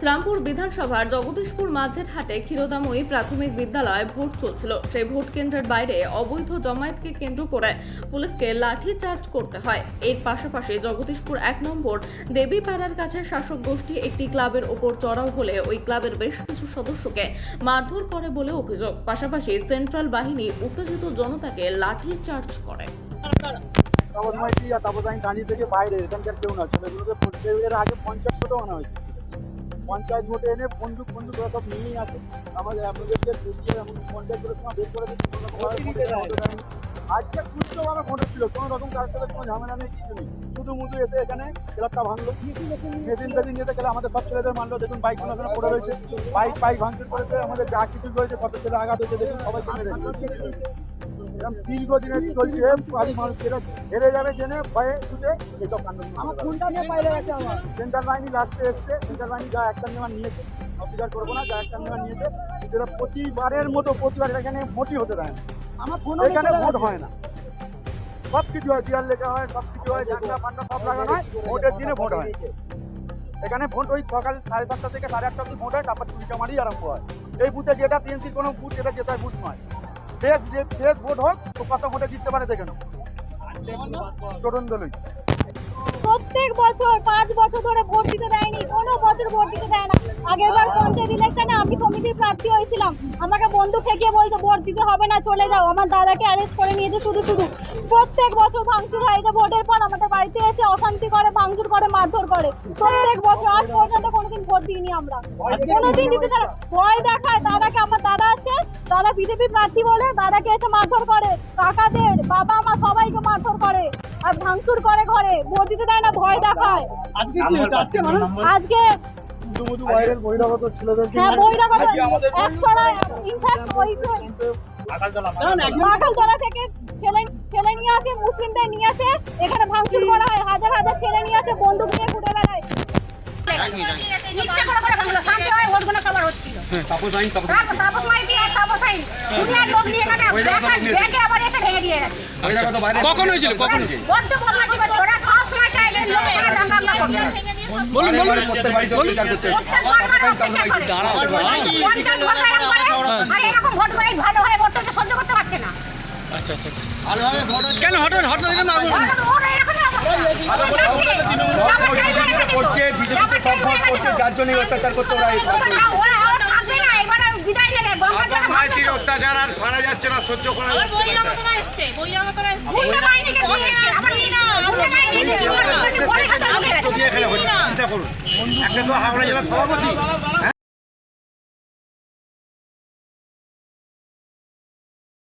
শ্রামপুর বিধানসভার জগদীশপুর মাঝের হাটে ক্ষীরোদাময়ী প্রাথমিক বিদ্যালয়ে ভোট চলছিল। সেই ভোট কেন্দ্রের বাইরে অবৈধ জমায়েতকে কেন্দ্র করে পুলিশকে লাঠি চার্জ করতে হয়। এর পাশাপাশি জগদীশপুর এক নম্বর দেবীপাড়ার কাছে শাসক গোষ্ঠী একটি ক্লাবের ওপর চড়াও হলে ওই ক্লাবের বেশ কিছু সদস্যকে মারধর করে বলে অভিযোগ। পাশাপাশি সেন্ট্রাল বাহিনী উত্তেজিত জনতাকে লাঠি চার্জ করে থেকে বাইরে, এখানকার কেউ না। ছেলেগুলোকে আগে ভোটও আনা হয়েছে। পঞ্চায়েত ভোটে এনে বন্দুক বন্দুক ওরা সব নিয়েই আছে আমাদের আপনাদের যে বুঝিয়ে এমন পঞ্চায়েতগুলোর সময় বের করে দিচ্ছে কোনো। আজকে সুস্থভাবে ভোট ছিল কোনো রকম কার সাথে কোনো ঝামেলা নেই কিছু নেই। শুধু মুধু এসে এখানে ক্লাবটা ভাঙলো। মেদিন মেদিন যেতে গেলে আমাদের সব ছেলেদের মানলো দেখুন বাইকগুলো এখানে পড়ে রয়েছে। বাইক বাইক ভাঙচুর করেছে আমাদের যা কিছু রয়েছে কত ছেলে আঘাত হয়েছে দেখুন সবাই দীর্ঘদিনের চলছে হেরে যাবে জেনে ভয়ে ছুটে লাস্টে এসছে বাহিনী যা একটা নেওয়া নিয়েছে। অস্বীকার করব না যা একটা নেওয়া নিয়েছে। প্রতিবারের মতো প্রতিবার এখানে ভোটই হতে দেয় না। আমার ফোন এখানে ভোট হয় না। সব কিছু হয় চেয়ার লেখা হয় সব কিছু হয় ঝান্ডা ফান্ডা সব লাগানো হয় ভোটের দিনে ভোট হয় এখানে ভোট ওই সকাল সাড়ে সাতটা থেকে সাড়ে আটটা অব্দি ভোট হয় তারপর চুরি মারি আরম্ভ হয়। এই বুথে যেটা টিএমসির কোনো বুথ যেটা যেটা বুথ নয়। প্রত্যেক বছর, পাঁচ বছর ধরে ভোট দিতে দেয়নি, কোনো বছর ভোট দিতে দেয় না। আগের বার পঞ্চায়েত ইলেকশনে আমি সমিতির প্রার্থী হয়েছিলাম। আমাকে বন্ধু থেকে বলছে, ভোট দিতে হবে না, চলে যাও। আমার দাদাকে অ্যারেস্ট করে নিয়েছে শুধু শুধু। প্রত্যেক বছর ভাঙচুর হয় যে ভোটের পর আমাদের বাড়িতে এসে অশান্তি করে, ভাঙচুর করে, মারধর করে। প্রত্যেক বছর, আজ পর্যন্ত কোনোদিন ভোট দিইনি আমরা। কোনোদিন দিতে ভয় দেখায় দাদাকে, আমার দাদা বিজেপি প্রার্থী বলে দাদাকে এসে মারধর করে। কাকাদের বাবা মা সবাইকে মারধর করে। আর ভাঙচুর করে ঘরে। ভোট দিতে দেয় না ভয় দেখায়। আজকে বহিরাগত হ্যাঁ ইনফ্যাক্ট ওই থেকে ছেলে ছেলে নিয়ে আসে মুসলিমদের নিয়ে আসে। এখানে ভাঙচুর করা হয়। হাজার হাজার ছেলে নিয়ে আসে বন্দুক নিয়ে ইচ্ছা করে করে ভাঙলো শান্তি হয় ভোট গোনা সবার হচ্ছিল তাপস আইন তাপস তাপস মাইতি আর তাপস আইন। দুনিয়ার লোক নিয়ে এখানে ওই জায়গা তো নিয়ে- ব্যাংকে আবার এসে ভেঙে দিয়ে গেছে। কখন হয়েছিল? কখন হয়েছিল? বড্ড বদমাশি করছে ওরা সব সময় চায় যে লোক এখানে দাঙ্গা দাঙ্গা করবে বলুন বারে বারে বলুন। প্রত্যেক বাড়িতে অত্যাচার করছে প্রত্যেক বার বার অত্যাচার করে। পঞ্চায়েত ভোট এরকম করে, আর এরকম ভোট করে ভালো হয় ভোটটা যে সহ্য করতে পারছে না। আচ্ছা আচ্ছা আচ্ছা। কেন হঠাৎ হঠাৎ কেন আগুন যার জন্য অত্যাচার করতে ওরা মাইতির অত্যাচার আর মারা যাচ্ছে না সহ্য করা একটা তো হাওড়া জেলার সভাপতি